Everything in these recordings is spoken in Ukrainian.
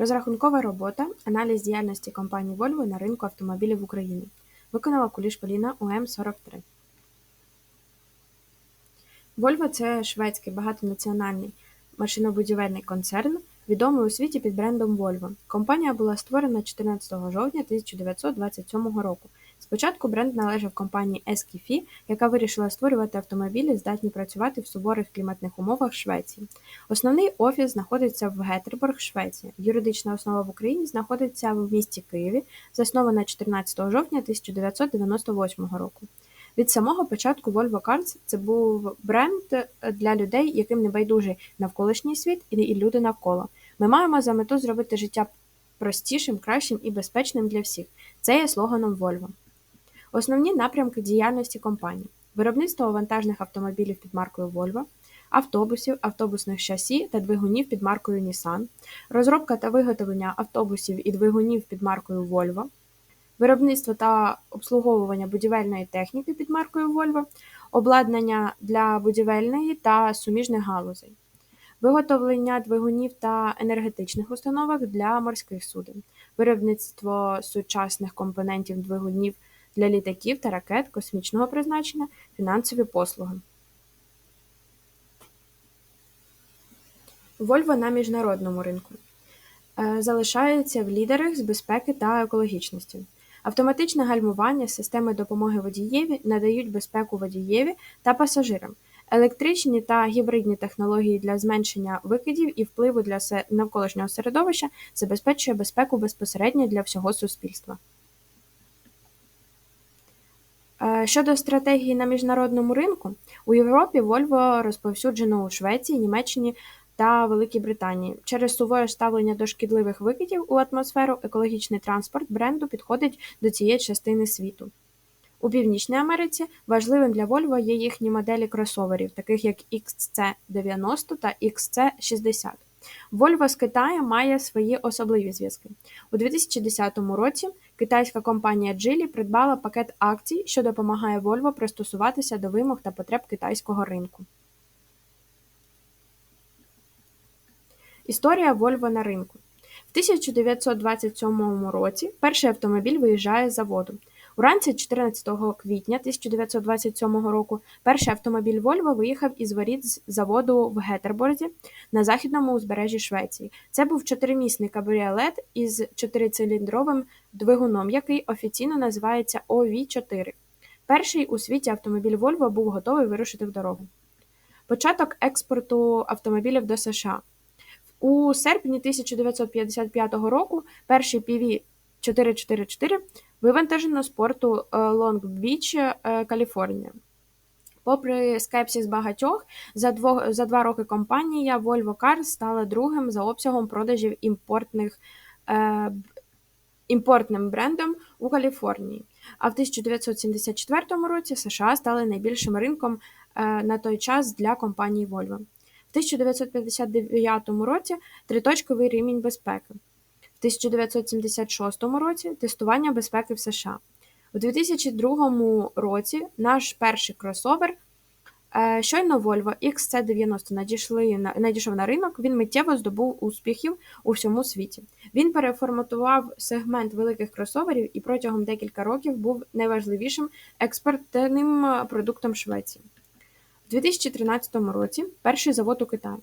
Розрахункова робота, аналіз діяльності компанії Volvo на ринку автомобілів України. Виконала Куліш Поліна УМ-43. Volvo – це шведський багатонаціональний машинобудівельний концерн, відомий у світі під брендом Volvo. Компанія була створена 14 жовтня 1927 року. Спочатку бренд належав компанії Ескіфі, яка вирішила створювати автомобілі, здатні працювати в суворих кліматних умовах Швеції. Основний офіс знаходиться в Гетерборг, Швеція. Юридична основа в Україні знаходиться в місті Києві, заснована 14 жовтня 1998 року. Від самого початку Volvo Cars це був бренд для людей, яким не байдужий навколишній світ і люди навколо. Ми маємо за мету зробити життя простішим, кращим і безпечним для всіх. Це є слоганом Volvo. Основні напрямки діяльності компанії: виробництво вантажних автомобілів під маркою Volvo, автобусів, автобусних шасі та двигунів під маркою Nissan, розробка та виготовлення автобусів і двигунів під маркою Volvo, виробництво та обслуговування будівельної техніки під маркою Volvo, обладнання для будівельної та суміжних галузей, виготовлення двигунів та енергетичних установок для морських суден, виробництво сучасних компонентів двигунів для літаків та ракет космічного призначення, фінансові послуги. Volvo на міжнародному ринку е, залишається в лідерах з безпеки та екологічності. Автоматичне гальмування, системи допомоги водієві надають безпеку водієві та пасажирам. Електричні та гібридні технології для зменшення викидів і впливу для навколишнього середовища забезпечує безпеку безпосередньо для всього суспільства. Е, щодо стратегії на міжнародному ринку, у Європі Volvo розповсюджено у Швеції, Німеччині та Великій Британії. Через суворе ставлення до шкідливих викидів у атмосферу екологічний транспорт бренду підходить до цієї частини світу. У Північній Америці важливим для Volvo є їхні моделі кросоверів, таких як XC90 та XC60. Volvo з Китаєм має свої особливі зв'язки. У 2010 році китайська компанія Geely придбала пакет акцій, що допомагає Volvo пристосуватися до вимог та потреб китайського ринку. Історія Volvo на ринку. В 1927 році перший автомобіль виїжджає з заводу. Уранці 14 квітня 1927 року перший автомобіль Volvo виїхав із воріт з заводу в Гетерборзі на західному узбережжі Швеції. Це був чотиримісний кабріолет із чотирициліндровим двигуном, який офіційно називається ОВ-4. Перший у світі автомобіль Volvo був готовий вирушити в дорогу. Початок експорту автомобілів до США. У серпні 1955 року перший PV 444 вивантажено з порту е, Лонг-Біч, е, Каліфорнія. Попри скепсис багатьох, за дво, за два роки компанія Volvo Cars стала другим за обсягом продажів імпортних е, імпортним брендом у Каліфорнії. А в 1974 році США стали найбільшим ринком е, на той час для компанії Volvo. В 1959 році триточковий рівень безпеки. В 1976 році тестування безпеки в США. У 2002 році наш перший кросовер е, щойно Volvo XC90 надійшли надійшов на ринок, він миттєво здобув успіхів у всьому світі. Він переформатував сегмент великих кросоверів і протягом декілька років був найважливішим експортним продуктом Швеції. У 2013 році перший завод у Китаї.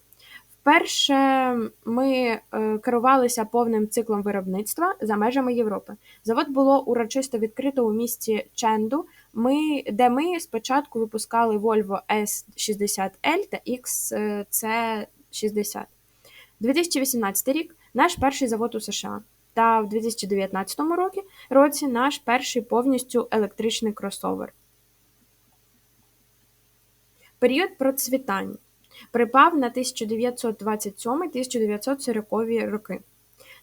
Вперше ми е, керувалися повним циклом виробництва за межами Європи. Завод було урочисто відкрито у місті Ченду, ми, де ми спочатку випускали Volvo S60L та XC60. 2018 рік наш перший завод у США. Та в 2019 році наш перший повністю електричний кросовер. Період процвітання припав на 1927-1940 роки.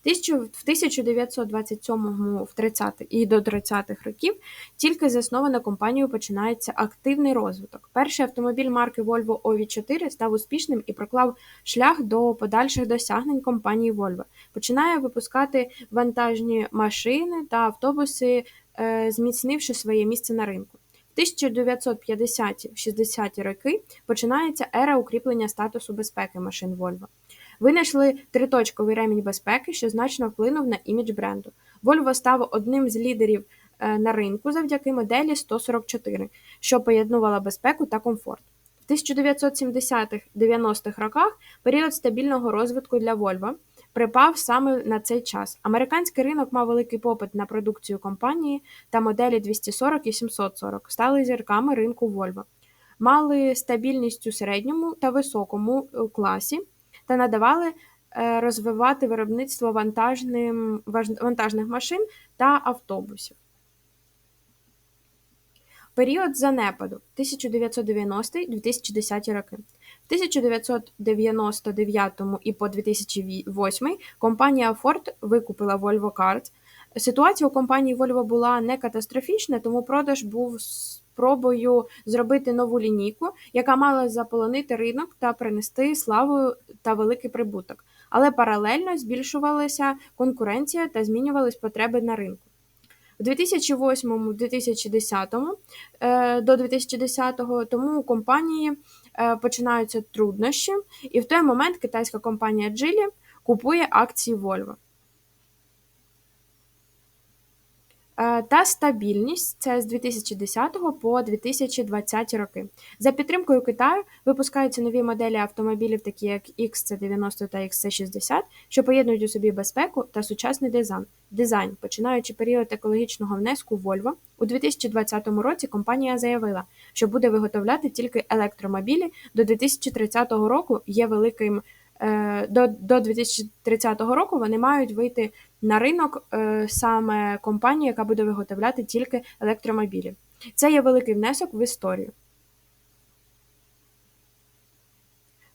В 1927 в 30 і до 30-х років тільки заснована компанією починається активний розвиток. Перший автомобіль марки Volvo OV4 став успішним і проклав шлях до подальших досягнень компанії Volvo. Починає випускати вантажні машини та автобуси, е, зміцнивши своє місце на ринку. 1950-60 роки починається ера укріплення статусу безпеки машин Volvo. Винайшли триточковий ремінь безпеки, що значно вплинув на імідж бренду. Volvo став одним з лідерів е, на ринку завдяки моделі 144, що поєднувала безпеку та комфорт. В 1970-90-х роках період стабільного розвитку для Volvo припав саме на цей час. Американський ринок мав великий попит на продукцію компанії, та моделі 240 і 740 стали зірками ринку Volvo. Мали стабільність у середньому та високому е, класі та надавали е, розвивати виробництво вантажним, вантажних машин та автобусів. Період занепаду 1990-2010 роки. В 1999 і по 2008 компанія Ford викупила Volvo Cars. Ситуація у компанії Volvo була не катастрофічна, тому продаж був спробою зробити нову лінійку, яка мала заполонити ринок та принести славу та великий прибуток. Але паралельно збільшувалася конкуренція та змінювались потреби на ринку. У 2008-2010 е, до 2010 тому у компанії починаються труднощі, і в той момент китайська компанія Geely купує акції Volvo. Е, та стабільність це з 2010 по 2020 роки. За підтримкою Китаю випускаються нові моделі автомобілів, такі як XC90 та XC60, що поєднують у собі безпеку та сучасний дизайн. Дизайн, починаючи період екологічного внеску Volvo, у 2020 році компанія заявила, що буде виготовляти тільки електромобілі до 2030 року. Є великим Е, до до 2030 року вони мають вийти на ринок е, саме компанія, яка буде виготовляти тільки електромобілі. Це є великий внесок в історію.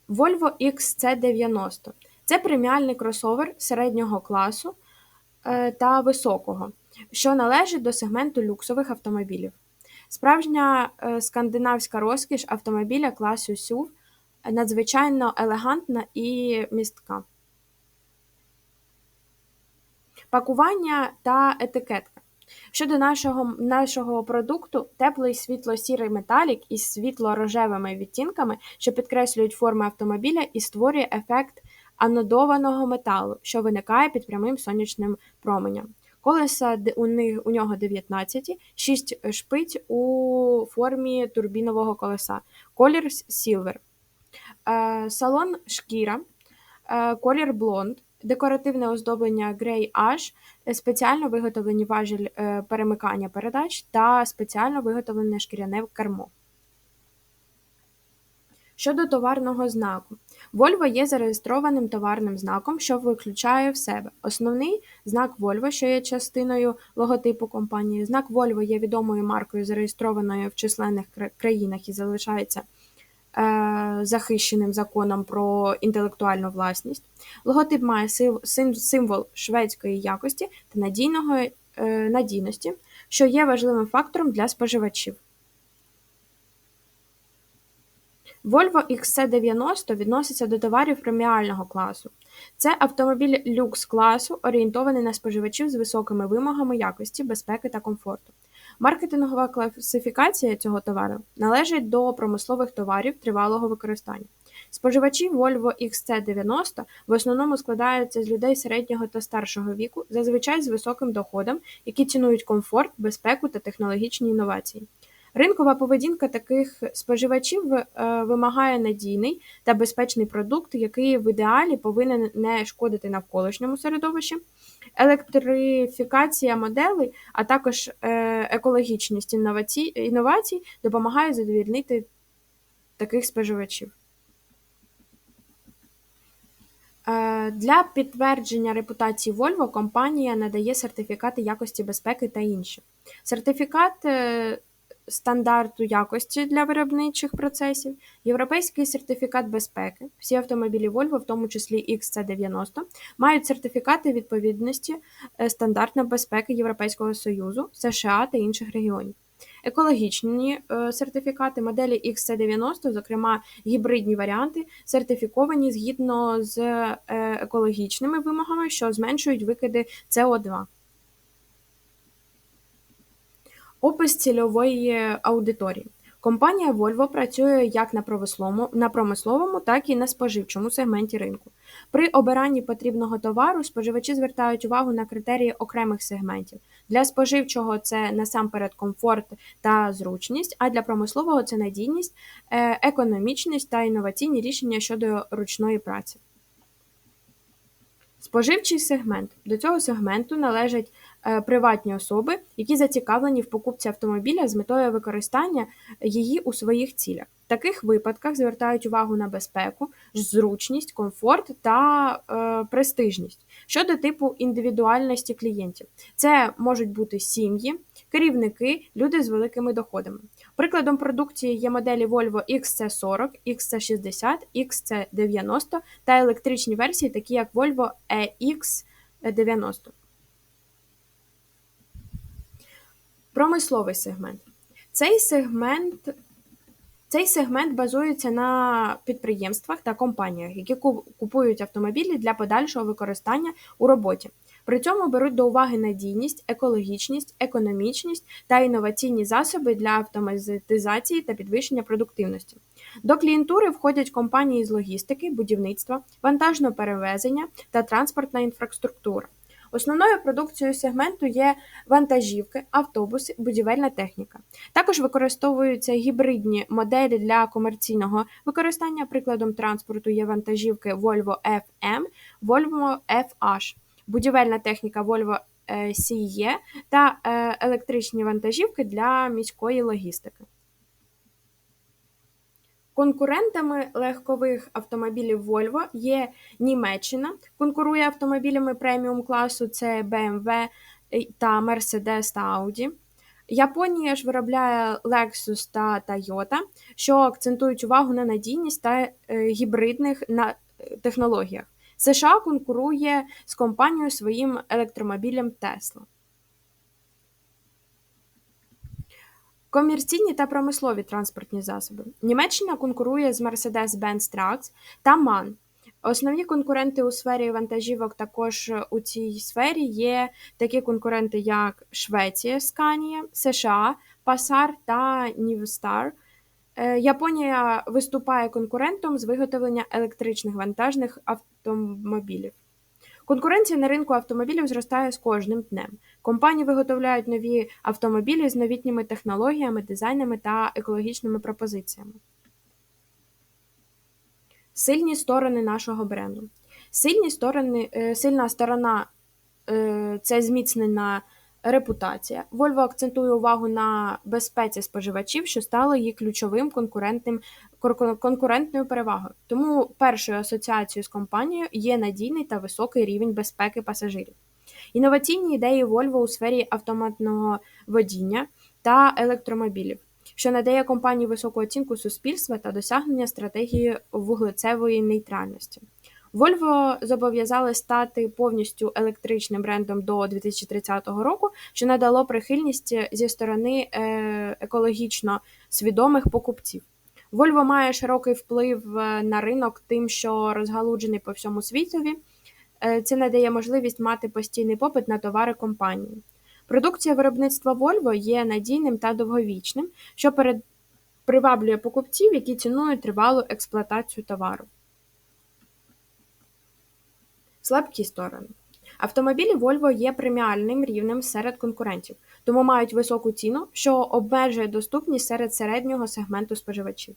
Volvo XC90 це преміальний кросовер середнього класу е, та високого, що належить до сегменту люксових автомобілів. Справжня скандинавська розкіш автомобіля класу SUV надзвичайно елегантна і містка. Пакування та етикетка. Щодо нашого нашого продукту, теплий світло-сірий металік із світло-рожевими відтінками, що підкреслюють форми автомобіля і створює ефект анодованого металу, що виникає під прямим сонячним променем. Колеса у них у нього 19, 6 шпиць у формі турбінового колеса, колір. Е, салон шкіра, е, колір блонд, декоративне оздоблення Grey Ash, спеціально виготовлені важіль е, перемикання передач та спеціально виготовлене шкіряне кермо. Щодо товарного знаку, Volvo є зареєстрованим товарним знаком, що виключає в себе основний знак Volvo, що є частиною логотипу компанії. Знак Volvo є відомою маркою, зареєстрованою в численних країнах і залишається Е, захищеним законом про інтелектуальну власність. Логотип має символ шведської якості та надійного, е, надійності, що є важливим фактором для споживачів. Volvo XC90 відноситься до товарів преміального класу. Це автомобіль люкс класу, орієнтований на споживачів з високими вимогами якості, безпеки та комфорту. Маркетингова класифікація цього товару належить до промислових товарів тривалого використання. Споживачі Volvo XC90 в основному складаються з людей середнього та старшого віку, зазвичай з високим доходом, які цінують комфорт, безпеку та технологічні інновації. Ринкова поведінка таких споживачів е, вимагає надійний та безпечний продукт, який в ідеалі повинен не шкодити навколишньому середовищі, електрифікація моделей, а також е, екологічність інновацій, інновацій допомагають задовільнити таких споживачів. Е, для підтвердження репутації Volvo компанія надає сертифікати якості безпеки та інші. Сертифікат стандарту якості для виробничих процесів, європейський сертифікат безпеки. Всі автомобілі Volvo, в тому числі XC90, мають сертифікати відповідності е, стандартам безпеки Європейського Союзу, США та інших регіонів. Екологічні е, сертифікати моделі XC90, зокрема гібридні варіанти, сертифіковані згідно з е, екологічними вимогами, що зменшують викиди СО2. Опис цільової аудиторії. Компанія Volvo працює як на промисловому, так і на споживчому сегменті ринку. При обиранні потрібного товару споживачі звертають увагу на критерії окремих сегментів. Для споживчого це насамперед комфорт та зручність, а для промислового це надійність, е, економічність та інноваційні рішення щодо ручної праці. Споживчий сегмент. До цього сегменту належать приватні особи, які зацікавлені в покупці автомобіля з метою використання її у своїх цілях. В таких випадках звертають увагу на безпеку, зручність, комфорт та е, престижність щодо типу індивідуальності клієнтів. Це можуть бути сім'ї, керівники, люди з великими доходами. Прикладом продукції є моделі Volvo XC40, XC60, XC90 та електричні версії, такі як Volvo EX90. Промисловий сегмент. Цей сегмент цей сегмент базується на підприємствах та компаніях, які купують автомобілі для подальшого використання у роботі. При цьому беруть до уваги надійність, екологічність, економічність та інноваційні засоби для автоматизації та підвищення продуктивності. До клієнтури входять компанії з логістики, будівництва, вантажного перевезення та транспортна інфраструктура. Основною продукцією сегменту є вантажівки, автобуси, будівельна техніка. Також використовуються гібридні моделі для комерційного використання. Прикладом транспорту є вантажівки Volvo FM, Volvo FH, будівельна техніка Volvo CE та е, електричні вантажівки для міської логістики. Конкурентами легкових автомобілів Volvo є Німеччина, конкурує автомобілями преміум класу це BMW та Mercedes та Audi. Японія ж виробляє Lexus та Toyota, що акцентують увагу на надійність та е, гібридних технологіях. США конкурує з компанією своїм електромобілем Tesla. Комерційні та промислові транспортні засоби. Німеччина конкурує з Mercedes-Benz Trucks та MAN. Основні конкуренти у сфері вантажівок також у цій сфері є такі конкуренти, як Швеція, Scania, США, Passar та Nivstar. Е, Японія виступає конкурентом з виготовлення електричних вантажних автомобілів. Конкуренція на ринку автомобілів зростає з кожним днем. Компанії виготовляють нові автомобілі з новітніми технологіями, дизайнами та екологічними пропозиціями. Сильні сторони нашого бренду. Сильні сторони, е, Сильна сторона е, це зміцнена репутація. Volvo акцентує увагу на безпеці споживачів, що стало її ключовим конкурентним конкурентною перевагою. Тому першою асоціацією з компанією є надійний та високий рівень безпеки пасажирів. Інноваційні ідеї Volvo у сфері автоматного водіння та електромобілів, що надає компанії високу оцінку суспільства та досягнення стратегії вуглецевої нейтральності. Volvo зобов'язали стати повністю електричним брендом до 2030 року, що надало прихильність зі сторони е, екологічно свідомих покупців. Volvo має широкий вплив е, на ринок, тим, що розгалуджений по всьому світові. Е, це надає можливість мати постійний попит на товари компанії. Продукція виробництва Volvo є надійним та довговічним, що перед... приваблює покупців, які цінують тривалу експлуатацію товару. Слабкі сторони. Автомобілі Volvo є преміальним рівнем серед конкурентів, тому мають високу ціну, що обмежує доступність серед середнього сегменту споживачів.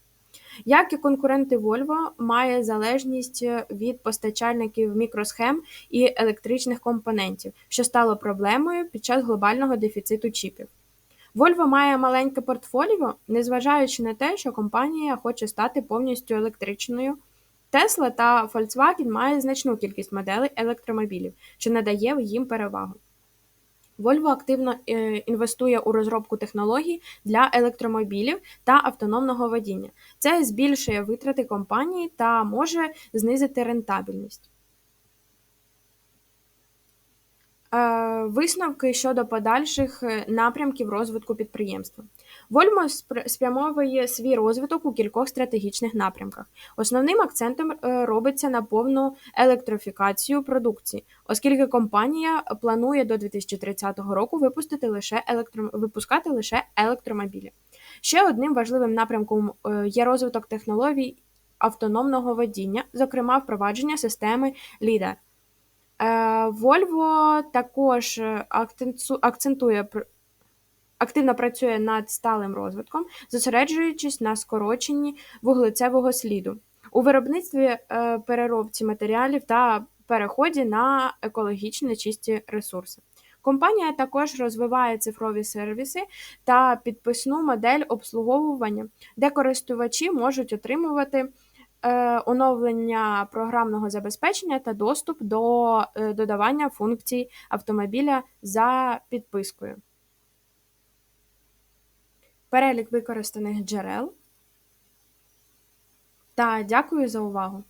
Як і конкуренти Volvo, має залежність від постачальників мікросхем і електричних компонентів, що стало проблемою під час глобального дефіциту чіпів. Volvo має маленьке портфоліо, незважаючи на те, що компанія хоче стати повністю електричною. Tesla та Volkswagen мають значну кількість моделей електромобілів, що надає їм перевагу. Volvo активно е, інвестує у розробку технологій для електромобілів та автономного водіння. Це збільшує витрати компанії та може знизити рентабельність. Е, Висновки щодо подальших е, напрямків розвитку підприємства. Вольмо спрямовує свій розвиток у кількох стратегічних напрямках. Основним акцентом е, робиться на повну електрифікацію продукції, оскільки компанія планує до 2030 року випустити лише електро... випускати лише електромобілі. Ще одним важливим напрямком е, є розвиток технологій автономного водіння, зокрема впровадження системи LiDAR. Також е, акценту- акцентує активно працює над сталим розвитком, зосереджуючись на скороченні вуглецевого сліду у виробництві, е, переробці матеріалів та переході на екологічно чисті ресурси. Компанія також розвиває цифрові сервіси та підписну модель обслуговування, де користувачі можуть отримувати е, оновлення програмного забезпечення та доступ до е, додавання функцій автомобіля за підпискою. Перелік використаних джерел. Та дякую за увагу!